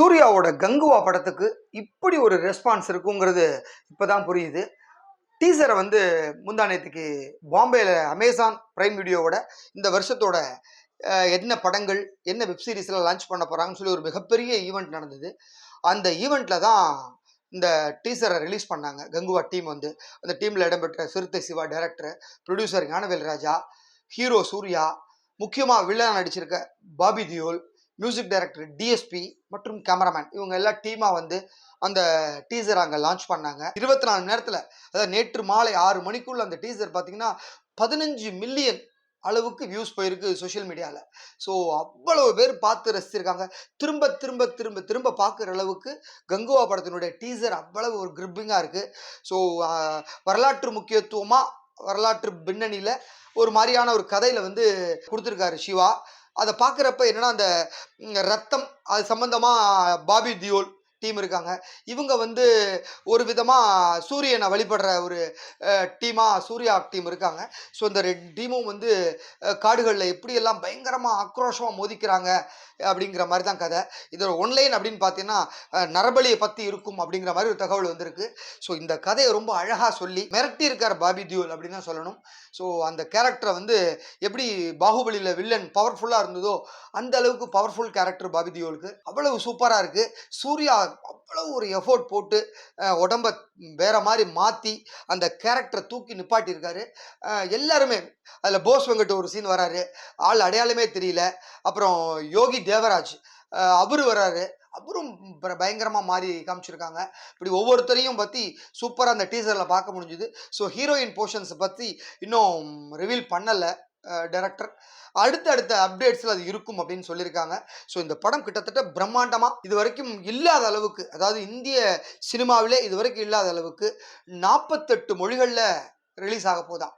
சூர்யாவோட கங்குவா படத்துக்கு இப்படி ஒரு ரெஸ்பான்ஸ் இருக்குங்கிறது இப்போதான் புரியுது. டீசரை வந்து முந்தானத்துக்கு பாம்பேயில் அமேசான் பிரைம் வீடியோவோட இந்த வருஷத்தோட என்ன படங்கள் என்ன வெப் சீரிஸ்லாம் லான்ச் பண்ண போகிறாங்கன்னு சொல்லி ஒரு மிகப்பெரிய ஈவெண்ட் நடந்தது. அந்த ஈவெண்ட்டில் தான் இந்த டீசரை ரிலீஸ் பண்ணாங்க. கங்குவா டீம் வந்து. அந்த டீமில் இடம்பெற்ற Siruthai Siva director producer Gnanavel Raja hero Suriya முக்கியமாக villain நடிச்சிருக்க Bobby Deol music director DSP மற்றும் கேமராமேன் இவங்க எல்லா டீமாக வந்து அந்த டீசர் அங்கே லான்ச் பண்ணாங்க. இருபத்தி நாலு நேரத்தில் அதாவது நேற்று மாலை ஆறு மணிக்குள்ள அந்த டீசர் பார்த்தீங்கன்னா பதினஞ்சு மில்லியன் அளவுக்கு வியூஸ் போயிருக்கு சோஷியல் மீடியாவில் ஸோ அவ்வளவு பேர் பார்த்து ரசிச்சிருக்காங்க. திரும்ப திரும்ப திரும்ப திரும்ப பார்க்குற அளவுக்கு கங்குவா படத்தினுடைய டீசர் அவ்வளவு ஒரு கிரிப்பிங்காக இருக்குது ஸோ வரலாற்று முக்கியத்துவமாக வரலாற்று பின்னணியில் ஒரு மாதிரியான ஒரு கதையில் வந்து கொடுத்துருக்காரு சிவா. அதை பார்க்குறப்ப என்னென்னா அந்த ரத்தம் அது சம்மந்தமாக பாபி தியோல் டீம் இருக்காங்க. இவங்க வந்து ஒரு விதமாக சூரியனை வழிபடுற ஒரு டீமாக சூர்யா டீம் இருக்காங்க. ஸோ இந்த ரெண்டு டீமும் வந்து காடுகளில் எப்படியெல்லாம் பயங்கரமாக ஆக்ரோஷமாக மோதிக்கிறாங்க அப்படிங்கிற மாதிரி தான் கதை. இதோட ஒன்லைன் அப்படின்னு பார்த்தீங்கன்னா நரபலியை பற்றி இருக்கும் அப்படிங்கிற மாதிரி ஒரு தகவல் வந்திருக்கு. ஸோ இந்த கதையை ரொம்ப அழகாக சொல்லி மிரட்டி இருக்கார் பாபி தியோல் அப்படின்னு தான் சொல்லணும். ஸோ அந்த கேரக்டரை வந்து எப்படி பாகுபலியில் வில்லன் பவர்ஃபுல்லாக இருந்ததோ அந்த அளவுக்கு பவர்ஃபுல் கேரக்டர் பாபி தியோலுக்கு அவ்வளவு சூப்பராக இருக்குது சூர்யா அவ்வளவு ஒரு எஃபோர்ட் போட்டு உடம்ப வேற மாதிரி மாற்றி அந்த கேரக்டரை தூக்கி நிப்பாட்டியிருக்காரு. எல்லாருமே அதில் போஸ் வெங்கட் ஒரு சீன் வராரு. ஆள் அடையாளமே தெரியல. அப்புறம் யோகி தேவராஜ் அவரு வராரு. அவரும் பயங்கரமாக மாறி காமிச்சிருக்காங்க. இப்படி ஒவ்வொருத்தரையும் பற்றி சூப்பராக அந்த டீசரில் பார்க்க முடிஞ்சுது. ஸோ ஹீரோயின் போர்ஷன்ஸை பற்றி இன்னும் ரிவீல் பண்ணலை. டைரக்டர் அடுத்தடுத்த அப்டேட்ஸில் அது இருக்கும் அப்படின்னு சொல்லியிருக்காங்க. ஸோ இந்த படம் கிட்டத்தட்ட பிரம்மாண்டமாக இது வரைக்கும் இல்லாத அளவுக்கு அதாவது இந்திய சினிமாவிலே இது வரைக்கும் இல்லாத அளவுக்கு நாற்பத்தெட்டு மொழிகளில் ரிலீஸ் ஆக போதான்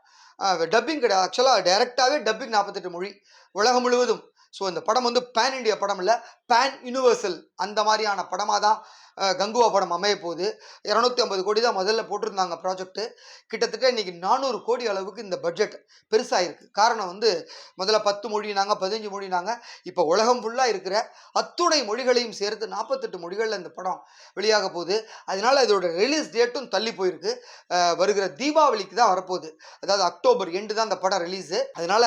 டப்பிங் கிடையாது. ஆக்சுவலாக டைரெக்டாகவே டப்பிங் நாற்பத்தெட்டு மொழி உலகம் முழுவதும் ஸோ இந்த படம் வந்து பேன் இண்டியா படம் இல்லை. பேன் யூனிவர்சல் அந்த மாதிரியான படமாக தான் கங்குவா படம் அமைய போகுது. இரநூத்தி ஐம்பது கோடி தான் முதல்ல போட்டிருந்தாங்க ப்ராஜெக்ட்டு கிட்டத்தட்ட இன்னைக்கு நானூறு கோடி அளவுக்கு இந்த பட்ஜெட் பெருசாகிருக்கு காரணம் வந்து முதல்ல பத்து மொழினாங்க பதினஞ்சு மொழினாங்க. இப்போ உலகம் ஃபுல்லாக இருக்கிற அத்துணை மொழிகளையும் சேர்த்து நாற்பத்தெட்டு மொழிகளில் இந்த படம் வெளியாக போகுது. அதனால இதோட ரிலீஸ் டேட்டும் தள்ளி போயிருக்கு. வருகிற தீபாவளிக்கு தான் வரப்போகுது. அதாவது அக்டோபர் எண்டு தான் அந்த படம் ரிலீஸு அதனால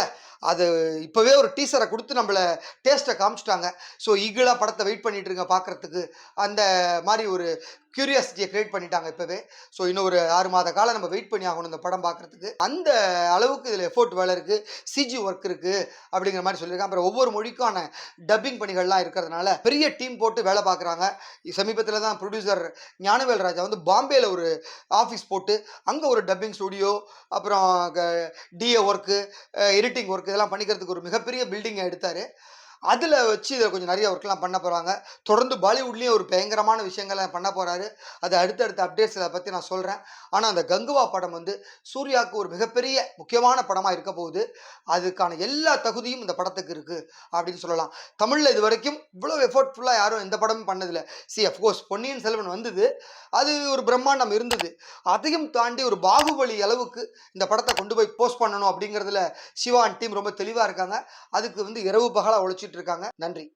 அது இப்போவே ஒரு டீசரை கொடுத்து நம்மளை டேஸ்ட்டை காமிச்சிட்டாங்க. ஸோ ஈகிளாக படத்தை வெயிட் பண்ணிட்டு இருங்க பார்க்குறதுக்கு அந்த மாதிரி ஒரு கியூரியாசிட்டியை கிரியேட் பண்ணிட்டாங்க இப்போவே. ஸோ இன்னும் ஒரு ஆறு மாத காலம் நம்ம வெயிட் பண்ணி ஆகணும் இந்த படம் பார்க்குறதுக்கு. அந்த அளவுக்கு இதில் எஃபோர்ட் வேலை இருக்குது சிஜி ஒர்க் இருக்குது அப்படிங்கிற மாதிரி சொல்லியிருக்காங்க. அப்புறம் ஒவ்வொரு மொழிக்கான டப்பிங் பணிகள்லாம் இருக்கிறதுனால பெரிய டீம் போட்டு வேலை பார்க்குறாங்க. சமீபத்தில் தான் ப்ரொடியூசர் ஞானவேல் ராஜா வந்து பாம்பேயில் ஒரு ஆஃபீஸ் போட்டு அங்கே ஒரு டப்பிங் ஸ்டுடியோ அப்புறம் டிஏ ஒர்க்கு எடிட்டிங் ஒர்க் இதெல்லாம் பண்ணிக்கிறதுக்கு ஒரு மிகப்பெரிய பில்டிங்கை எடுத்தார். அதில் வச்சு இதில் கொஞ்சம் நிறைய ஒர்க்லாம் பண்ண போகிறாங்க தொடர்ந்து பாலிவுட்லேயும் ஒரு பயங்கரமான விஷயங்களை பண்ண போகிறாரு அது அடுத்தடுத்த அப்டேட்ஸ் இதை பற்றி நான் சொல்கிறேன் ஆனால் அந்த கங்குவா படம் வந்து சூர்யாவுக்கு ஒரு மிகப்பெரிய முக்கியமான படமாக இருக்க போகுது. அதுக்கான எல்லா தகுதியும் இந்த படத்துக்கு இருக்குது அப்படின்னு சொல்லலாம். தமிழில் இது வரைக்கும் இவ்வளோ எஃபோர்ட்ஃபுல்லாக யாரும் எந்த படமும் பண்ணதில்லை. சி அஃப்கோர்ஸ் பொன்னியின் செல்வன் வந்தது. அது ஒரு பிரம்மாண்டம் இருந்தது. அதையும் தாண்டி ஒரு பாகுபலி அளவுக்கு இந்த படத்தை கொண்டு போய் போஸ்ட் பண்ணணும் அப்படிங்கிறதுல சிவா டீம் ரொம்ப தெளிவாக இருக்காங்க. அதுக்கு வந்து இரவு பகலாக யோசிச்சுட்டு இருக்காங்க. நன்றி.